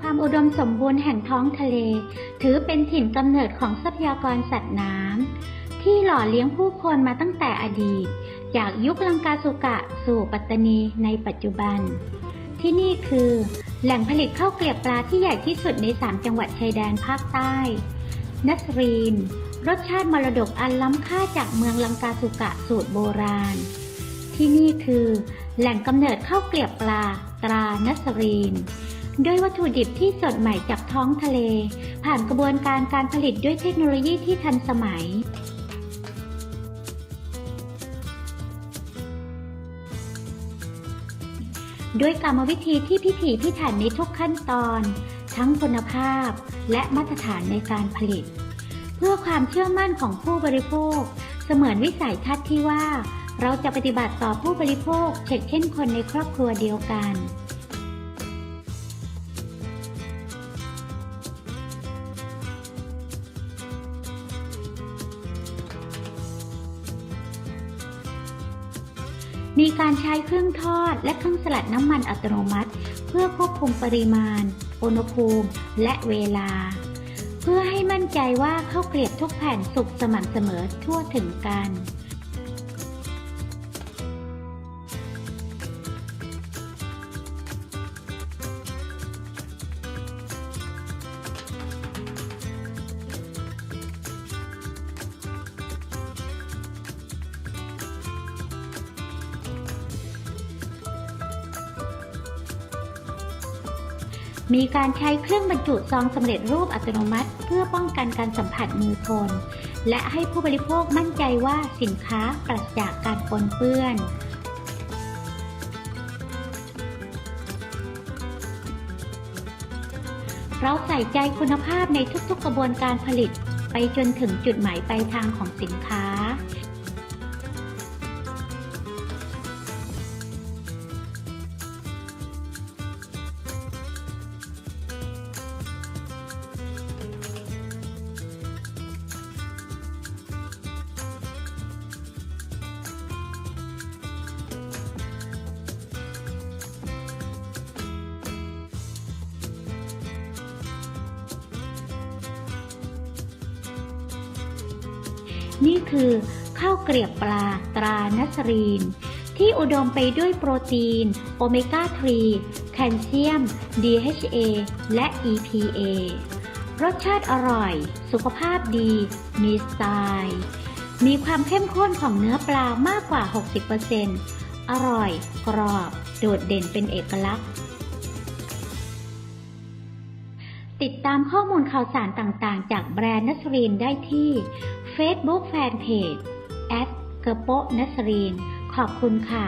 ความอุดมสมบูรณ์แห่งท้องทะเล ถือเป็นถิ่นกำเนิดของทรัพยากรสัตว์น้ำที่หล่อเลี้ยงผู้คนมาตั้งแต่อดีต จากยุคลังกาสุกะสู่ปัตตานีในปัจจุบัน ที่นี่คือ แหล่งผลิตข้าวเกลียบปลาที่ใหญ่ที่สุดใน 3 จังหวัดชายแดนภาคใต้ นัสรีน รสชาติมรดกอันล้ำค่าจากเมืองลังกาสุกะสูตรโบราณ ที่นี่คือ แหล่งกำเนิดข้าวเกลียบปลาตรานัสรีน ด้วยวัตถุดิบที่สดใหม่จากท้องทะเล ผ่านกระบวนการการผลิตด้วยเทคโนโลยีที่ทันสมัย ด้วยกรรมวิธีที่พิถีพิถันในทุกขั้นตอน ทั้งคุณภาพและมาตรฐานในการผลิต เพื่อความเชื่อมั่นของผู้บริโภค เสมือนวิสัยทัศน์ที่ว่า เราจะปฏิบัติต่อผู้บริโภคเช่นเช่นคนในครอบครัวเดียวกัน มีการใช้เครื่องทอดและเครื่องสลัดน้ำมันอัตโนมัติ เพื่อควบคุมปริมาณ อุณหภูมิ และเวลา เพื่อให้มั่นใจว่าข้าวเกลียบทุกแผ่นสุกสม่ำเสมอทั่วถึงกัน มีการใช้เครื่องบรรจุซองสำเร็จรูปอัตโนมัติ เพื่อป้องกันการสัมผัสมือคน และให้ผู้บริโภคมั่นใจว่าสินค้าปราศจากการปนเปื้อนเราใส่ใจคุณภาพในทุกๆกระบวนการผลิต ไปจนถึงจุดหมายปลายทางของสินค้า นี่คือข้าวเกลียบปลาตรานัสรีน ที่อุดมไปด้วยโปรตีน โอเมก้า 3 แคลเซียม DHA และ EPA รสชาติอร่อย สุขภาพดี มีสไตล์ มีความเข้มข้นของเนื้อปลามากกว่า 60%อร่อย กรอบ โดดเด่นเป็นเอกลักษณ์ ติดตามข้อมูลข่าวสารต่างๆ จากแบรนด์นัสรีนได้ที่ Facebook Fanpage แอดเกโปนัสรีน ขอบคุณค่ะ